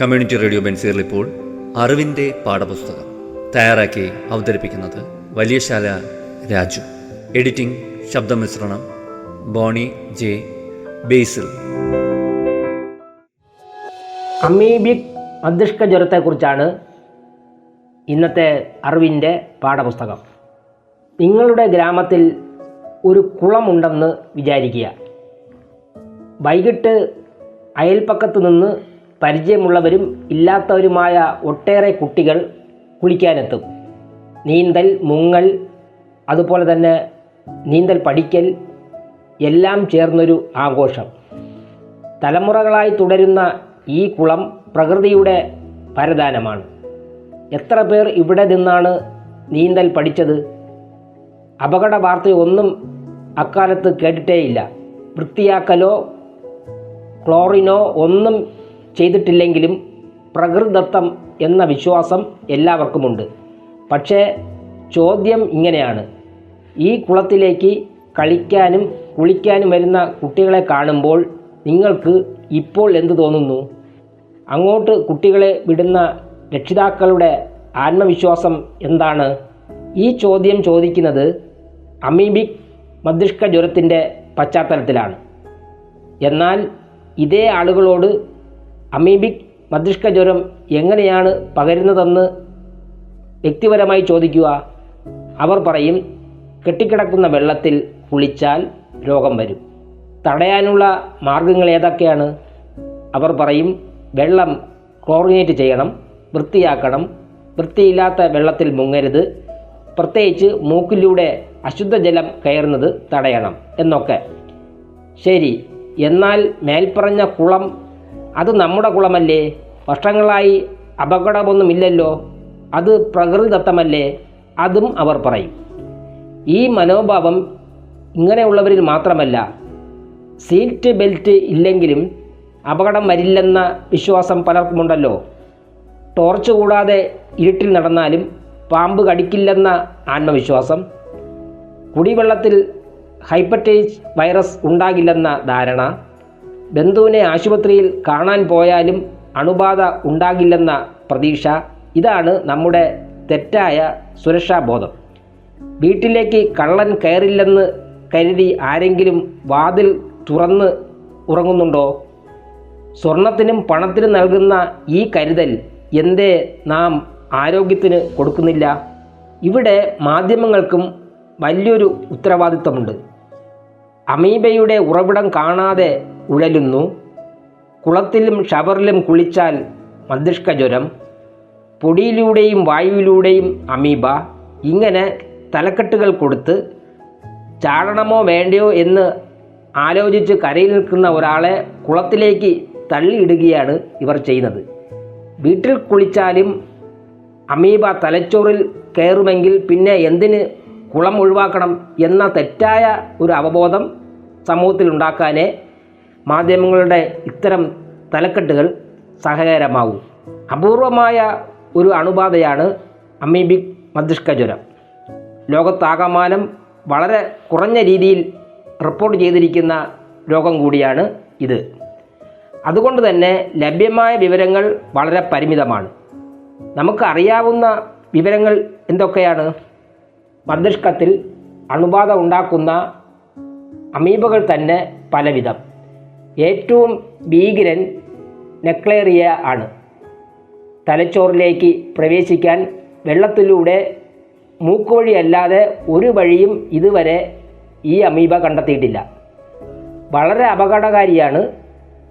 Community radio ബെൻസീറിൽ ഇപ്പോൾ അറിവിന്റെ പാഠപുസ്തകം തയ്യാറാക്കി അവതരിപ്പിക്കുന്നത് വലിയശാല രാജു. എഡിറ്റിംഗ് ശബ്ദമിശ്രണം ബോണി ജെ ബേസിൽ. അമീബിക് മസ്തിഷ്ക ജ്വരത്തെക്കുറിച്ചാണ് ഇന്നത്തെ അറിവിന്റെ പാഠപുസ്തകം. നിങ്ങളുടെ ഗ്രാമത്തിൽ ഒരു കുളമുണ്ടെന്ന് വിചാരിക്കുക. വൈകിട്ട് അയൽപ്പക്കത്ത് നിന്ന് പരിചയമുള്ളവരും ഇല്ലാത്തവരുമായ ഒട്ടേറെ കുട്ടികൾ കുളിക്കാനെത്തും. നീന്തൽ മുങ്ങൽ അതുപോലെ തന്നെ നീന്തൽ പഠിക്കൽ എല്ലാം ചേർന്നൊരു ആഘോഷം. തലമുറകളായി തുടരുന്ന ഈ കുളം പ്രകൃതിയുടെ പരദാനമാണ്. എത്ര പേർ ഇവിടെ നിന്നാണ് നീന്തൽ പഠിച്ചത്? അപകട വാർത്തയൊന്നും അക്കാലത്ത് കേട്ടിട്ടേയില്ല. വൃത്തിയാക്കലോ ക്ലോറിനോ ഒന്നും ചെയ്തിട്ടില്ലെങ്കിലും പ്രകൃതത്വം എന്ന വിശ്വാസം എല്ലാവർക്കുമുണ്ട്. പക്ഷേ ചോദ്യം ഇങ്ങനെയാണ്. ഈ കുളത്തിലേക്ക് കളിക്കാനും കുളിക്കാനും വരുന്ന കുട്ടികളെ കാണുമ്പോൾ നിങ്ങൾക്ക് ഇപ്പോൾ എന്തു തോന്നുന്നു? അങ്ങോട്ട് കുട്ടികളെ വിടുന്ന രക്ഷിതാക്കളുടെ ആത്മവിശ്വാസം എന്താണ്? ഈ ചോദ്യം ചോദിക്കുന്നത് അമീബിക് മസ്തിഷ്ക ജ്വരത്തിന്റെ പശ്ചാത്തലത്തിലാണ്. എന്നാൽ ഇതേ ആളുകളോട് അമീബിക് മസ്തിഷ്ക ജ്വരം എങ്ങനെയാണ് പകരുന്നതെന്ന് വ്യക്തിപരമായി ചോദിക്കുക. അവർ പറയും കെട്ടിക്കിടക്കുന്ന വെള്ളത്തിൽ കുളിച്ചാൽ രോഗം വരും. തടയാനുള്ള മാർഗങ്ങൾ ഏതൊക്കെയാണ്? അവർ പറയും വെള്ളം ക്ലോറിനേറ്റ് ചെയ്യണം വൃത്തിയാക്കണം. വൃത്തിയില്ലാത്ത വെള്ളത്തിൽ മുങ്ങരുത്. പ്രത്യേകിച്ച് മൂക്കിലൂടെ അശുദ്ധജലം കയറുന്നത് തടയണം എന്നൊക്കെ. ശരി എന്നാൽ മേൽപ്പറഞ്ഞ കുളം അത് നമ്മുടെ കുളമല്ലേ? വർഷങ്ങളായി അപകടമൊന്നുമില്ലല്ലോ. അത് പ്രകൃതിദത്തമല്ലേ? അതും അവർ പറയും. ഈ മനോഭാവം ഇങ്ങനെയുള്ളവരിൽ മാത്രമല്ല. സീറ്റ് ബെൽറ്റ് ഇല്ലെങ്കിലും അപകടം വരില്ലെന്ന വിശ്വാസം പലർക്കുമുണ്ടല്ലോ. ടോർച്ച് കൂടാതെ ഇരുട്ടിൽ നടന്നാലും പാമ്പ് കടിക്കില്ലെന്ന ആത്മവിശ്വാസം. കുടിവെള്ളത്തിൽ ഹൈപ്പറ്റൈറ്റ് വൈറസ് ഉണ്ടാകില്ലെന്ന ധാരണ. ബന്ധുവിനെ ആശുപത്രിയിൽ കാണാൻ പോയാലും അണുബാധ ഉണ്ടാകില്ലെന്ന പ്രതീക്ഷ. ഇതാണ് നമ്മുടെ തെറ്റായ സുരക്ഷാബോധം വീട്ടിലേക്ക് കള്ളൻ കയറില്ലെന്ന് കരുതി ആരെങ്കിലും വാതിൽ തുറന്ന് ഉറങ്ങുന്നുണ്ടോ? സ്വർണത്തിനും പണത്തിനും നൽകുന്ന ഈ കരുതൽ എന്തേ നാം ആരോഗ്യത്തിന് കൊടുക്കുന്നില്ല? ഇവിടെ മാധ്യമങ്ങൾക്കും വലിയൊരു ഉത്തരവാദിത്തമുണ്ട്. അമീബയുടെ ഉറവിടം കാണാതെ ഉഴലുന്നു. കുളത്തിലും ഷവറിലും കുളിച്ചാൽ മസ്തിഷ്ക ജ്വരം പൊടിയിലൂടെയും വായുവിലൂടെയും അമീബ. ഇങ്ങനെ തലക്കെട്ടുകൾ കൊടുത്ത് ചാടണമോ വേണ്ടയോ എന്ന് ആലോചിച്ച് കരയിൽ നിൽക്കുന്ന ഒരാളെ കുളത്തിലേക്ക് തള്ളിയിടുകയാണ് ഇവർ ചെയ്യുന്നത്. വീട്ടിൽ കുളിച്ചാലും അമീബ തലച്ചോറിൽ കയറുമെങ്കിൽ പിന്നെ എന്തിന് കുളം ഒഴിവാക്കണം എന്ന തെറ്റായ ഒരു അവബോധം സമൂഹത്തിൽ ഉണ്ടാക്കാനേ മാധ്യമങ്ങളുടെ ഇത്തരം തലക്കെട്ടുകൾ സഹകരമാകും അപൂർവമായ ഒരു അണുബാധയാണ് അമീബിക് മസ്തിഷ്ക ജ്വരം ലോകത്താകമാനം വളരെ കുറഞ്ഞ രീതിയിൽ റിപ്പോർട്ട് ചെയ്തിരിക്കുന്ന രോഗം കൂടിയാണ് ഇത്. അതുകൊണ്ട് തന്നെ ലഭ്യമായ വിവരങ്ങൾ വളരെ പരിമിതമാണ്. നമുക്ക് അറിയാവുന്ന വിവരങ്ങൾ എന്തൊക്കെയാണ്? മസ്തിഷ്കത്തിൽ അണുബാധ ഉണ്ടാക്കുന്ന അമീബകൾ തന്നെ പലവിധം. ഏറ്റവും ഭീകരൻ നെക്ലേറിയ ആണ്. തലച്ചോറിലേക്ക് പ്രവേശിക്കാൻ വെള്ളത്തിലൂടെ മൂക്കുവഴിയല്ലാതെ ഒരു വഴിയും ഇതുവരെ ഈ അമീബ കണ്ടെത്തിയിട്ടില്ല. വളരെ അപകടകാരിയാണ്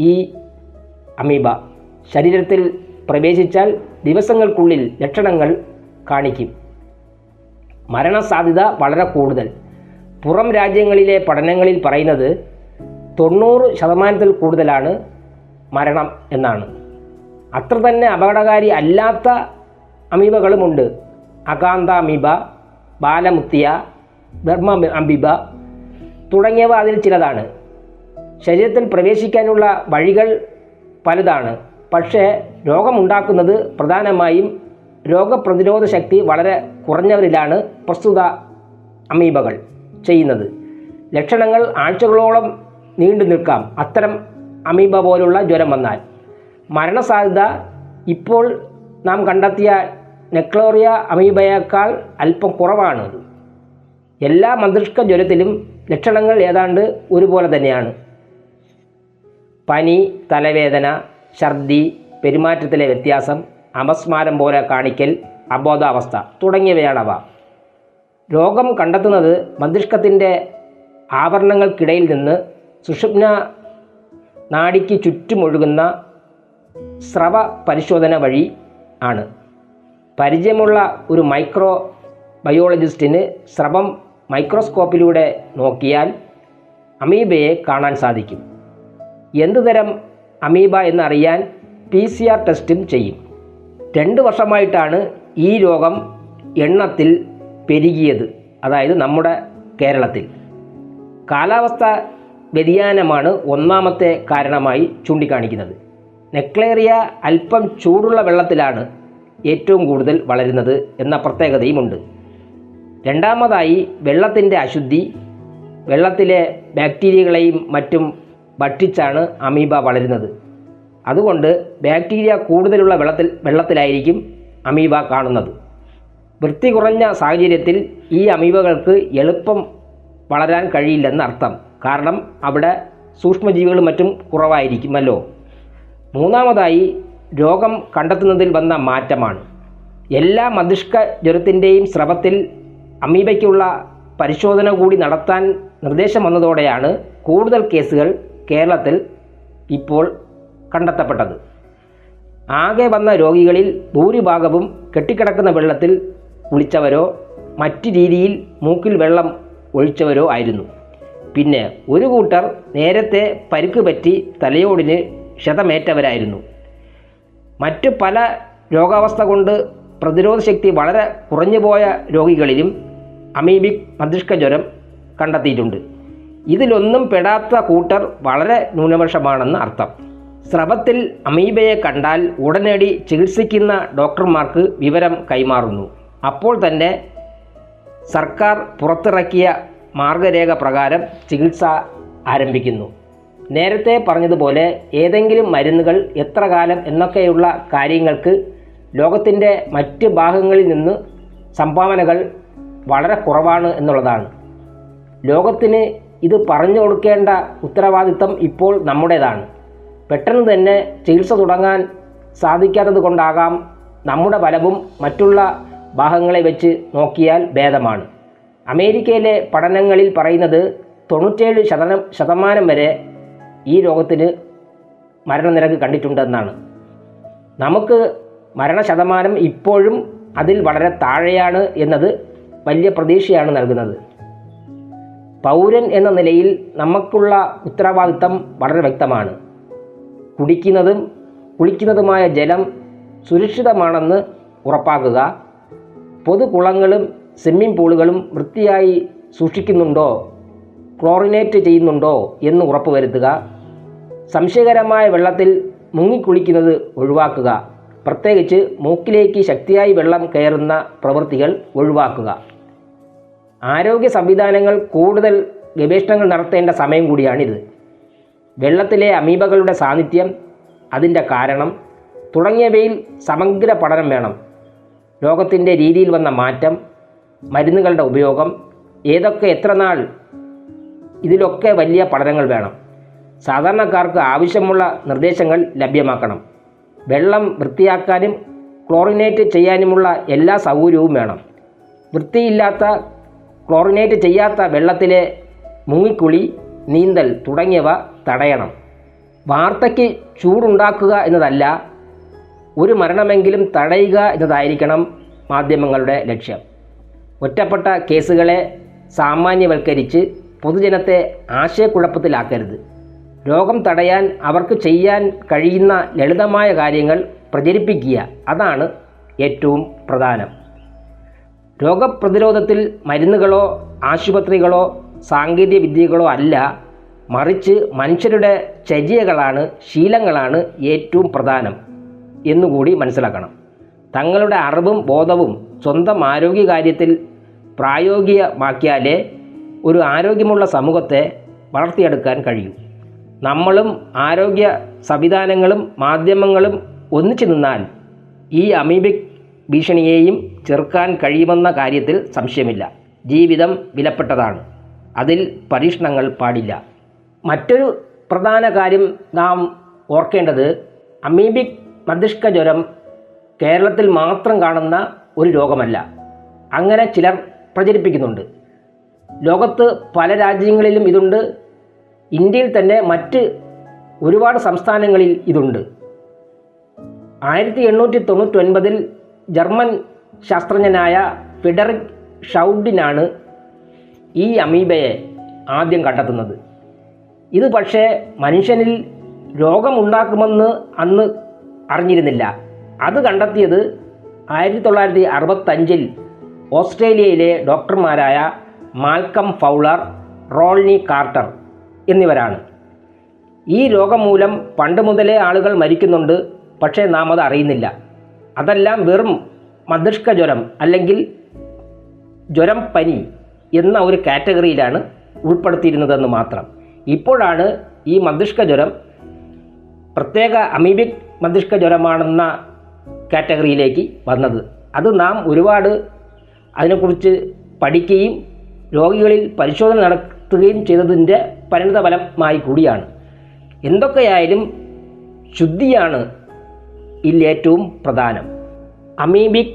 ഈ അമീബ. ശരീരത്തിൽ പ്രവേശിച്ചാൽ ദിവസങ്ങൾക്കുള്ളിൽ ലക്ഷണങ്ങൾ കാണിക്കും. മരണസാധ്യത വളരെ കൂടുതൽ. പുറം രാജ്യങ്ങളിലെ പഠനങ്ങളിൽ പറയുന്നത് തൊണ്ണൂറ് ശതമാനത്തിൽ കൂടുതലാണ് മരണം എന്നാണ്. അത്ര തന്നെ അപകടകാരി അല്ലാത്ത അമീബകളുമുണ്ട്. അകാന്ത അമീബ ബാലമുത്തിയ ധർമ്മ അമീബ തുടങ്ങിയവ അതിൽ ചിലതാണ്. ശരീരത്തിൽ പ്രവേശിക്കാനുള്ള വഴികൾ പലതാണ്. പക്ഷേ രോഗമുണ്ടാക്കുന്നത് പ്രധാനമായും രോഗപ്രതിരോധ ശക്തി വളരെ കുറഞ്ഞവരിലാണ് പ്രസ്തുത അമീബകൾ ചെയ്യുന്നത്. ലക്ഷണങ്ങൾ ആഴ്ചകളോളം നീണ്ടു നിൽക്കാം. അത്തരം അമീബ പോലുള്ള ജ്വരം വന്നാൽ. മരണസാധ്യത ഇപ്പോൾ നാം കണ്ടെത്തിയ നെക്ലോറിയ അമീബയേക്കാൾ അല്പം കുറവാണ്. എല്ലാ മസ്തിഷ്ക ജ്വരത്തിലും ലക്ഷണങ്ങൾ ഏതാണ്ട് ഒരുപോലെ തന്നെയാണ്. പനി തലവേദന ഛർദി പെരുമാറ്റത്തിലെ വ്യത്യാസം അപസ്മാരം പോലെ കാണിക്കൽ അബോധാവസ്ഥ തുടങ്ങിയവയാണവ രോഗം കണ്ടെത്തുന്നത് മസ്തിഷ്കത്തിന്റെ ആവരണങ്ങൾക്കിടയിൽ നിന്ന് സുഷുപ്ന നാടിക്ക് ചുറ്റുമൊഴുകുന്ന സ്രവ പരിശോധന വഴി ആണ്. പരിചയമുള്ള ഒരു മൈക്രോ ബയോളജിസ്റ്റിന് സ്രവം മൈക്രോസ്കോപ്പിലൂടെ നോക്കിയാൽ അമീബയെ കാണാൻ സാധിക്കും. എന്തുതരം അമീബ എന്നറിയാൻ പി സി ആർ ടെസ്റ്റും ചെയ്യും. രണ്ട് വർഷമായിട്ടാണ് ഈ രോഗം എണ്ണത്തിൽ പെരുകിയത് അതായത് നമ്മുടെ കേരളത്തിൽ. കാലാവസ്ഥ വ്യതിയാനമാണ് ഒന്നാമത്തെ കാരണമായി ചൂണ്ടിക്കാണിക്കുന്നത്. നെക്ലേറിയ അല്പം ചൂടുള്ള വെള്ളത്തിലാണ് ഏറ്റവും കൂടുതൽ വളരുന്നത് എന്ന പ്രത്യേകതയുമുണ്ട്. രണ്ടാമതായി വെള്ളത്തിന്റെ അശുദ്ധി വെള്ളത്തിലെ ബാക്ടീരിയകളെയും മറ്റും ഭക്ഷിച്ചാണ് അമീബ വളരുന്നത്. അതുകൊണ്ട് ബാക്ടീരിയ കൂടുതലുള്ള വെള്ളത്തിൽ വെള്ളത്തിലായിരിക്കും അമീബ കാണുന്നത്. വൃത്തി കുറഞ്ഞ സാഹചര്യത്തിൽ ഈ അമീബകൾക്ക് എളുപ്പം വളരാൻ കഴിയില്ലെന്ന് അർത്ഥം കാരണം അവിടെ സൂക്ഷ്മജീവികളും മറ്റും കുറവായിരിക്കുമല്ലോ. മൂന്നാമതായി രോഗം കണ്ടെത്തുന്നതിൽ വന്ന മാറ്റമാണ്. എല്ലാ മതിഷ്ക ജ്വരത്തിന്റെയും സ്രവത്തിൽ അമീബയ്ക്കുള്ള പരിശോധന കൂടി നടത്താൻ നിർദ്ദേശം വന്നതോടെയാണ് കൂടുതൽ കേസുകൾ കേരളത്തിൽ ഇപ്പോൾ കണ്ടെത്തപ്പെട്ടത്. ആകെ വന്ന രോഗികളിൽ ഭൂരിഭാഗവും കെട്ടിക്കിടക്കുന്ന വെള്ളത്തിൽ കുളിച്ചവരോ മറ്റു രീതിയിൽ മൂക്കിൽ വെള്ളം ഒഴിച്ചവരോ ആയിരുന്നു. പിന്നെ ഒരു കൂട്ടർ നേരത്തെ പരിക്ക് പറ്റി തലയോടിന് ക്ഷതമേറ്റവരായിരുന്നു. മറ്റ് പല രോഗാവസ്ഥ കൊണ്ട് പ്രതിരോധ ശക്തി വളരെ കുറഞ്ഞുപോയ രോഗികളിലും അമീബിക് മസ്തിഷ്ക ജ്വരം കണ്ടെത്തിയിട്ടുണ്ട്. ഇതിലൊന്നും പെടാത്ത കൂട്ടർ വളരെ ന്യൂനപക്ഷമാണെന്ന് അർത്ഥം. സ്രവത്തിൽ അമീബയെ കണ്ടാൽ ഉടനടി ചികിത്സിക്കുന്ന ഡോക്ടർമാർക്ക് വിവരം കൈമാറുന്നു. അപ്പോൾ തന്നെ സർക്കാർ പുറത്തിറക്കിയ മാർഗരേഖ പ്രകാരം ചികിത്സ ആരംഭിക്കുന്നു. നേരത്തെ പറഞ്ഞതുപോലെ ഏതെങ്കിലും മരുന്നുകൾ എത്ര കാലം എന്നൊക്കെയുള്ള കാര്യങ്ങൾക്ക് ലോകത്തിന്റെ മറ്റ് ഭാഗങ്ങളിൽ നിന്ന് സംഭാവനകൾ വളരെ കുറവാണ് എന്നുള്ളതാണ്. ലോകത്തിന് ഇത് പറഞ്ഞു കൊടുക്കേണ്ട ഉത്തരവാദിത്തം ഇപ്പോൾ നമ്മുടേതാണ്. പെട്ടെന്ന് തന്നെ ചികിത്സ തുടങ്ങാൻ സാധിക്കാത്തത് കൊണ്ടാകാം നമ്മുടെ ഫലവും മറ്റുള്ള ഭാഗങ്ങളെ വെച്ച് നോക്കിയാൽ ഭേദമാണ്. അമേരിക്കയിലെ പഠനങ്ങളിൽ പറയുന്നത് തൊണ്ണൂറ്റേഴ് ശതമാനം ശതമാനം വരെ ഈ രോഗത്തിന് മരണനിരക്ക് കണ്ടിട്ടുണ്ടെന്നാണ്. നമുക്ക് മരണശതമാനം ഇപ്പോഴും അതിൽ വളരെ താഴെയാണ് എന്നത് വലിയ പ്രതീക്ഷയാണ് നൽകുന്നത്. പൗരൻ എന്ന നിലയിൽ നമുക്കുള്ള ഉത്തരവാദിത്തം വളരെ വ്യക്തമാണ്. കുടിക്കുന്നതും കുളിക്കുന്നതുമായ ജലം സുരക്ഷിതമാണെന്ന് ഉറപ്പാക്കുക പൊതുകുളങ്ങളും സ്വിമ്മിംഗ് പൂളുകളും വൃത്തിയായി സൂക്ഷിക്കുന്നുണ്ടോ? ക്ലോറിനേറ്റ് ചെയ്യുന്നുണ്ടോ എന്ന് ഉറപ്പുവരുത്തുക. സംശയകരമായ വെള്ളത്തിൽ മുങ്ങിക്കുളിക്കുന്നത് ഒഴിവാക്കുക. പ്രത്യേകിച്ച് മൂക്കിലേക്ക് ശക്തിയായി വെള്ളം കയറുന്ന പ്രവൃത്തികൾ ഒഴിവാക്കുക. ആരോഗ്യ സംവിധാനങ്ങൾ കൂടുതൽ ഗവേഷണങ്ങൾ നടത്തേണ്ട സമയം കൂടിയാണിത്. വെള്ളത്തിലെ അമീബകളുടെ സാന്നിധ്യം അതിന്റെ കാരണം തുടങ്ങിയവയിൽ സമഗ്ര പഠനം വേണം. ലോകത്തിന്റെ രീതിയിൽ വന്ന മാറ്റം മരുന്നുകളുടെ ഉപയോഗം ഏതൊക്കെ എത്ര നാൾ ഇതിലൊക്കെ വലിയ പഠനങ്ങൾ വേണം. സാധാരണക്കാർക്ക് ആവശ്യമുള്ള നിർദ്ദേശങ്ങൾ ലഭ്യമാക്കണം. വെള്ളം വൃത്തിയാക്കാനും ക്ലോറിനേറ്റ് ചെയ്യാനുമുള്ള എല്ലാ സൗകര്യവും വേണം. വൃത്തിയില്ലാത്ത ക്ലോറിനേറ്റ് ചെയ്യാത്ത വെള്ളത്തിലെ മുങ്ങിക്കുളി നീന്തൽ തുടങ്ങിയവ തടയണം. വാർത്തയ്ക്ക് ചൂടുണ്ടാക്കുക എന്നതല്ല ഒരു മരണമെങ്കിലും തടയുക എന്നതായിരിക്കണം മാധ്യമങ്ങളുടെ ലക്ഷ്യം. ഒറ്റപ്പെട്ട കേസുകളെ സാമാന്യവൽക്കരിച്ച് പൊതുജനത്തെ ആശയക്കുഴപ്പത്തിലാക്കരുത്. രോഗം തടയാൻ അവർക്ക് ചെയ്യാൻ കഴിയുന്ന ലളിതമായ കാര്യങ്ങൾ പ്രചരിപ്പിക്കുക അതാണ് ഏറ്റവും പ്രധാനം. രോഗപ്രതിരോധത്തിൽ മരുന്നുകളോ ആശുപത്രികളോ സാങ്കേതിക വിദ്യകളോ അല്ല മറിച്ച് മനുഷ്യരുടെ ചര്യകളാണ് ശീലങ്ങളാണ് ഏറ്റവും പ്രധാനം എന്നുകൂടി മനസ്സിലാക്കണം. തങ്ങളുടെ അറിവും ബോധവും സ്വന്തം ആരോഗ്യകാര്യത്തിൽ പ്രായോഗികമാക്കിയാലേ ഒരു ആരോഗ്യമുള്ള സമൂഹത്തെ വളർത്തിയെടുക്കാൻ കഴിയൂ. നമ്മളും ആരോഗ്യ സംവിധാനങ്ങളും മാധ്യമങ്ങളും ഒന്നിച്ചു നിന്നാൽ ഈ അമീബിക് ഭീഷണിയെയും ചെറുക്കാൻ കഴിയുമെന്ന കാര്യത്തിൽ സംശയമില്ല. ജീവിതം വിലപ്പെട്ടതാണ്. അതിൽ പരീക്ഷണങ്ങൾ പാടില്ല. മറ്റൊരു പ്രധാന കാര്യം നാം ഓർക്കേണ്ടത് അമീബിക് മസ്തിഷ്ക ജ്വരം കേരളത്തിൽ മാത്രം കാണുന്ന ഒരു രോഗമല്ല അങ്ങനെ ചിലർ പ്രചരിപ്പിക്കുന്നുണ്ട്. ലോകത്ത് പല രാജ്യങ്ങളിലും ഇതുണ്ട്. ഇന്ത്യയിൽ തന്നെ മറ്റ് ഒരുപാട് സംസ്ഥാനങ്ങളിൽ ഇതുണ്ട്. ആയിരത്തി എണ്ണൂറ്റി തൊണ്ണൂറ്റി ഒൻപതിൽ ജർമ്മൻ ശാസ്ത്രജ്ഞനായ ഫിഡറിക് ഷൗഡിനാണ് ഈ അമീബയെ ആദ്യം കണ്ടെത്തുന്നത്. ഇത് പക്ഷേ മനുഷ്യനിൽ രോഗമുണ്ടാക്കുമെന്ന് അന്ന് അറിഞ്ഞിരുന്നില്ല. അത് കണ്ടെത്തിയത് ആയിരത്തി തൊള്ളായിരത്തി അറുപത്തഞ്ചിൽ ഓസ്ട്രേലിയയിലെ ഡോക്ടർമാരായ മാൽക്കം ഫൗളർ റോൾനി കാർട്ടർ എന്നിവരാണ്. ഈ രോഗം മൂലം പണ്ട് മുതലേ ആളുകൾ മരിക്കുന്നുണ്ട് പക്ഷേ നാം അത് അറിയുന്നില്ല. അതെല്ലാം വെറും മസ്തിഷ്ക ജ്വരം അല്ലെങ്കിൽ ജ്വരം പനി എന്ന ഒരു കാറ്റഗറിയിലാണ് ഉൾപ്പെടുത്തിയിരുന്നതെന്ന് മാത്രം. ഇപ്പോഴാണ് ഈ മസ്തിഷ്ക ജ്വരം പ്രത്യേക അമീബിക് മസ്തിഷ്ക ജ്വരമാണെന്ന കാറ്റഗറിയിലേക്ക് വന്നത്. അത് നാം ഒരുപാട് അതിനെക്കുറിച്ച് പഠിക്കുകയും രോഗികളിൽ പരിശോധന നടത്തുകയും ചെയ്തതിന്റെ പരിണിതഫലമായി കൂടിയാണ്. എന്തൊക്കെയായാലും ശുദ്ധിയാണ് ഇതിൽ ഏറ്റവും പ്രധാനം. അമീബിക്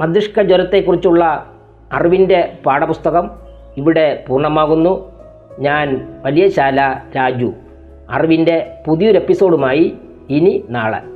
മസ്തിഷ്ക ജ്വരത്തെക്കുറിച്ചുള്ള അറിവിന്റെ പാഠപുസ്തകം ഇവിടെ പൂർണമാകുന്നു. ഞാൻ വലിയശാല രാജു. അറിവിന്റെ പുതിയൊരു എപ്പിസോഡുമായി ഇനി നാളെ.